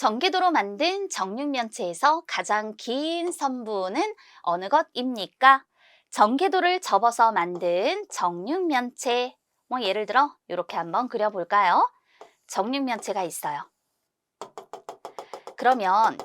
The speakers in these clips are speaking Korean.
전기도로 만든 정육면체에서 가장 긴 선분은 어느 것입니까? 전개도를 접어서 만든 정육면체. 뭐 예를 들어 이렇게 한번 그려볼까요? 정육면체가 있어요. 그러면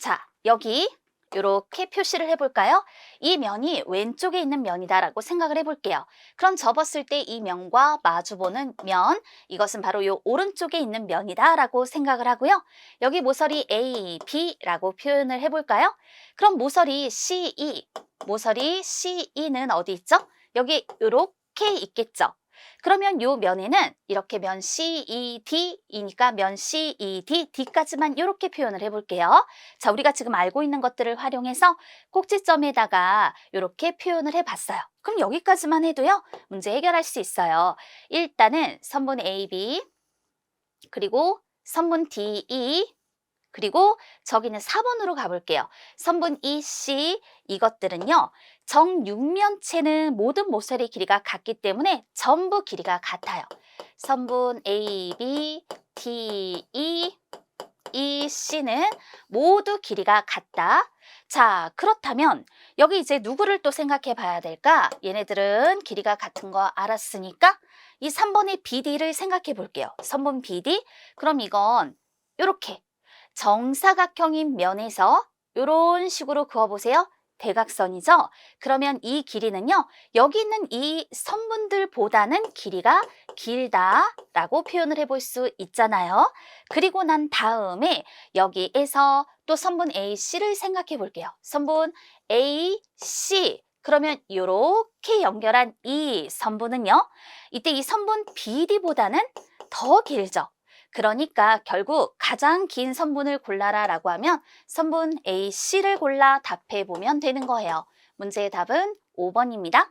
자 여기 이렇게 표시를 해볼까요? 이 면이 왼쪽에 있는 면이다라고 생각을 해볼게요. 그럼 접었을 때 이 면과 마주보는 면, 이것은 바로 이 오른쪽에 있는 면이다라고 생각을 하고요. 여기 모서리 A, B라고 표현을 해볼까요? 그럼 모서리 CE, 모서리 CE는 어디 있죠? 여기 이렇게 있겠죠. 그러면 요 면에는 이렇게 면 CED이니까 면 CED, D까지만 이렇게 표현을 해볼게요. 자, 우리가 지금 알고 있는 것들을 활용해서 꼭지점에다가 이렇게 표현을 해봤어요. 그럼 여기까지만 해도요, 문제 해결할 수 있어요. 일단은 선분 AB, 그리고 선분 DE, 그리고 저기는 4번으로 가볼게요. 선분 EC 이것들은요. 정육면체는 모든 모서리 길이가 같기 때문에 전부 길이가 같아요. 선분 AB, DE, EC는 모두 길이가 같다. 자, 그렇다면 여기 이제 누구를 또 생각해 봐야 될까? 얘네들은 길이가 같은 거 알았으니까 이 3번의 BD를 생각해 볼게요. 선분 BD. 그럼 이건 이렇게 정사각형인 면에서 이런 식으로 그어보세요. 대각선이죠? 그러면 이 길이는요, 여기 있는 이 선분들보다는 길이가 길다 라고 표현을 해볼 수 있잖아요. 그리고 난 다음에 여기에서 또 선분 AC를 생각해 볼게요. 선분 AC. 그러면 이렇게 연결한 이 선분은요, 이때 이 선분 BD보다는 더 길죠. 그러니까 결국 가장 긴 선분을 골라라 라고 하면 선분 AC를 골라 답해 보면 되는 거예요. 문제의 답은 5번입니다.